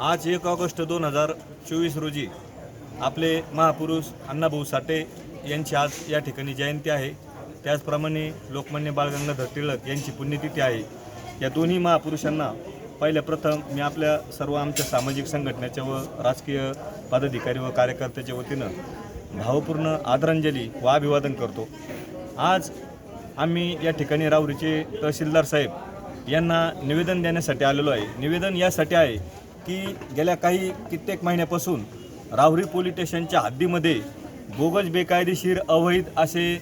आज एक ऑगस्ट दोन हजार चोवीस रोजी आपले महापुरुष अण्णाभाऊ साठे यांची आज या ठिकाणी जयंती आहे. त्याचप्रमाणे लोकमान्य बाळ गंगाधर टिळक यांची पुण्यतिथी आहे. या दोन्ही महापुरुषांना पहिल्या प्रथम मी आपल्या सर्व आमच्या सामाजिक संघटनेच्या व राजकीय पदाधिकारी व कार्यकर्त्याच्या वतीनं भावपूर्ण आदरांजली व अभिवादन करतो. आज आम्ही या ठिकाणी रावरीचे तहसीलदार साहेब यांना निवेदन देण्यासाठी आलेलो आहे. निवेदन यासाठी आहे की गेल्या काही कित्येक महिन्यापासून राहुरी पोलीस स्टेशनच्या हद्दीमध्ये बोगज बेकायदेशीर अवैध असे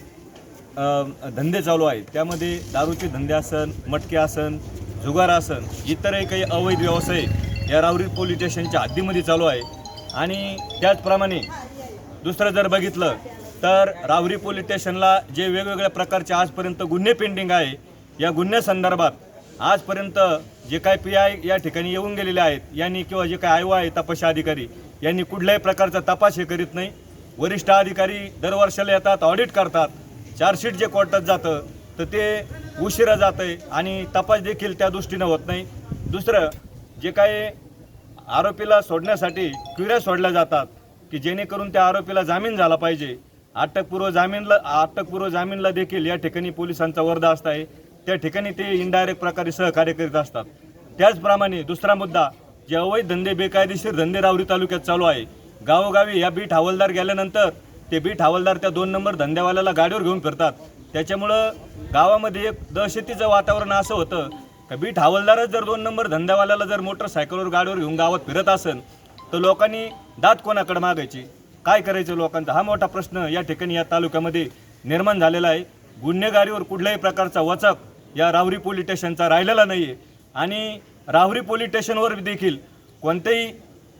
धंदे चालू आहेत. त्यामध्ये दारूचे धंदे आसन मटके आसन जुगार आसन इतरही काही अवैध व्यवसाय या राहुरी पोलीस स्टेशनच्या हद्दीमध्ये चालू आहे. आणि त्याचप्रमाणे दुसरं जर बघितलं तर राहुरी पोलीस स्टेशनला जे वेगवेगळ्या प्रकारचे आजपर्यंत गुन्हे पेंडिंग आहे या गुन्ह्यासंदर्भात आजपर्यंत जे काय पी आय या ठिकाणी येऊन गेलेले आहेत यांनी किंवा जे काय आयओ आहे तपास अधिकारी यांनी कुठल्याही प्रकारचा तपास हे करीत नाही. वरिष्ठ अधिकारी दरवर्षाला येतात ऑडिट करतात. चार्जशीट जे कोर्टात जातं तर ते उशिरा जातं आहे आणि तपास देखील त्या दृष्टीनं होत नाही. दुसरं जे काही आरोपीला सोडण्यासाठी क्युऱ्या सोडल्या जातात की जेणेकरून त्या आरोपीला जामीन झाला पाहिजे. अटकपूर्व जामीनला अटकपूर्व जामीनला देखील या ठिकाणी पोलिसांचा वर्धा असत आहे. त्या ठिकाणी ते इनडायरेक्ट प्रकारे सहकार्य करीत असतात. त्याचप्रमाणे दुसरा मुद्दा जे अवैध धंदे बेकायदेशीर धंदे रावरी तालुक्यात चालू आहे. गावोगावी या बीट हवालदार गेल्यानंतर ते बीट हवालदार त्या दोन नंबर धंद्यावाल्याला गाडीवर घेऊन फिरतात. त्याच्यामुळं गावामध्ये एक दहशतीचं वातावरण असं होतं का बीट हवालदारच जर दोन नंबर धंद्यावाल्याला जर मोटरसायकलवर गाडीवर घेऊन गावात फिरत असेल तर लोकांनी दात कोणाकडे मागायची? काय करायचं लोकांचा? हा मोठा प्रश्न या ठिकाणी या तालुक्यामध्ये निर्माण झालेला आहे. गुन्हेगारीवर कुठल्याही प्रकारचा वचक या राहुरी पोलीस स्टेशनचा राहिलेला नाही आहे आणि राहुरी पोलीस स्टेशनवर देखील कोणतेही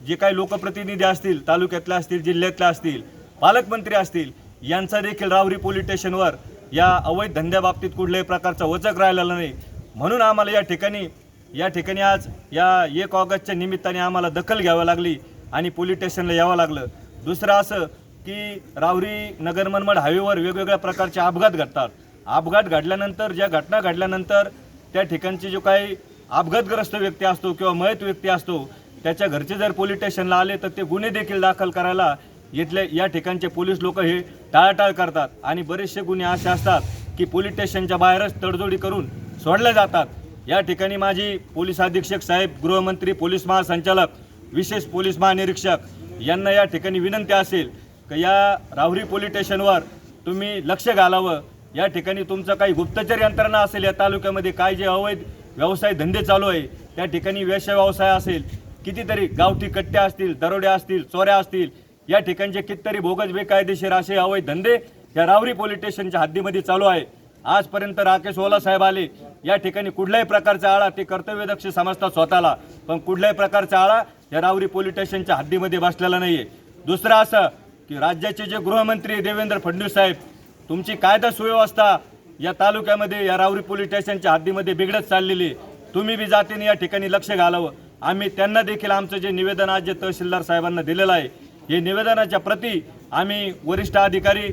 जे काही लोकप्रतिनिधी असतील तालुक्यातले असतील जिल्ह्यातले असतील पालकमंत्री असतील यांचा देखील राहुरी पोलीस स्टेशनवर या अवैध धंद्याबाबतीत कुठल्याही प्रकारचा वचक राहिलेला नाही. म्हणून आम्हाला या ठिकाणी या ठिकाणी आज या एक ऑगस्टच्या निमित्ताने आम्हाला दखल घ्यावी लागली आणि पोलीस स्टेशनला यावं लागलं. दुसरं असं की राहुरी नगर मनमाड हायवेवर वेगवेगळ्या प्रकारचे अपघात घडतात. अपघात घडल्यानंतर ज्या घटना घडल्यानंतर त्या ठिकाणचे जो काही अपघातग्रस्त व्यक्ती असतो किंवा मयत व्यक्ती असतो त्याच्या घरचे जर पोलीस स्टेशनला आले तर ते गुन्हे देखील दाखल करायला इथले या ठिकाणचे पोलीस लोक हे टाळाटाळ करतात. आणि बरेचसे गुन्हे असे असतात की पोलीस स्टेशनच्या बाहेरच तडजोडी करून सोडल्या जातात. या ठिकाणी माझी पोलीस अधीक्षक साहेब गृहमंत्री पोलीस महासंचालक विशेष पोलीस महानिरीक्षक यांना या ठिकाणी विनंती असेल की या राहुरी पोलीस स्टेशनवर तुम्ही लक्ष घालावं. या ठिकाणी तुमचं काही गुप्तचर यंत्रणा असेल या तालुक्यामध्ये काय जे अवैध व्यवसाय धंदे चालू आहे त्या ठिकाणी व्यवसाय व्यवसाय असेल कितीतरी गावठी कट्ट्या असतील दरोड्या असतील चोऱ्या असतील या ठिकाणचे कितीतरी बोगस बेकायदेशीर असे अवैध धंदे या रावरी पोलीस स्टेशनच्या हद्दीमध्ये चालू आहे. आजपर्यंत राकेश ओला साहेब आले. या ठिकाणी कुठल्याही प्रकारचा आळा ते कर्तव्यदक्ष समजतात स्वतःला पण कुठल्याही प्रकारचा आळा या रावरी पोलीस स्टेशनच्या हद्दीमध्ये बसलेला आहे दुसरं असं की राज्याचे जे गृहमंत्री देवेंद्र फडणवीस साहेब तुमची कायदा सुव्यवस्था या तालुक्यामध्ये या रावरी पोलीस स्टेशनच्या हद्दीमध्ये बिघडत चाललेली आहे. तुम्ही बी जातीने या ठिकाणी लक्ष घालावं आम्ही त्यांना देखील आमचं जे निवेदन आज जे तहसीलदार साहेबांना दिलेलं आहे हे निवेदनाच्या प्रती आम्ही वरिष्ठ अधिकारी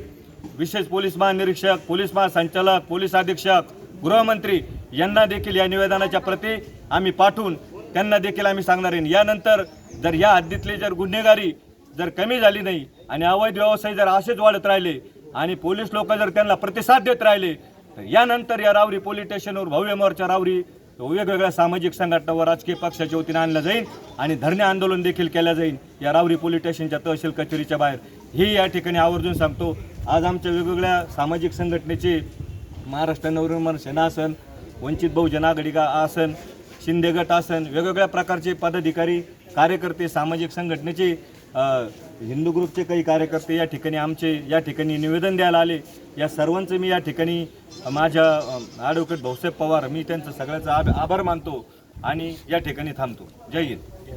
विशेष पोलीस महानिरीक्षक पोलीस महासंचालक पोलीस अधीक्षक गृहमंत्री यांना देखील या निवेदनाच्या प्रती आम्ही पाठवून त्यांना देखील आम्ही सांगणार आहे यानंतर जर या हद्दीतली जर गुन्हेगारी जर कमी झाली नाही आणि अवैध व्यवसाय जर असेच वाढत राहिले आणि पोलीस लोक जर त्यांना प्रतिसाद देत राहिले तर यानंतर या रावरी पोलीस स्टेशनवर भव्य मोर्चा रावरी वेगवेगळ्या सामाजिक संघटना व राजकीय पक्षाच्या वतीने आणलं जाईल आणि धरणे आंदोलन देखील केलं जाईल. या रावरी पोलीस स्टेशनच्या तहसील कचेरीच्या बाहेर. ही या ठिकाणी आवर्जून सांगतो आज आमच्या वेगवेगळ्या सामाजिक संघटनेचे महाराष्ट्र नवनिर्माण सेनासन वंचित बहुजन आघाडी का आसन शिंदे गट आसन वेगवेगळ्या प्रकारचे पदाधिकारी कार्यकर्ते सामाजिक संघटनेचे हिंदू ग्रुपचे काही कार्यकर्ते या ठिकाणी आमचे या ठिकाणी निवेदन द्यायला आले. या सर्वांचं मी या ठिकाणी माझ्या ॲडव्होकेट भाऊसाहेब पवार मी त्यांचं सगळ्याचा आभ- आभार मानतो आणि या ठिकाणी थांबतो. जय हिंद.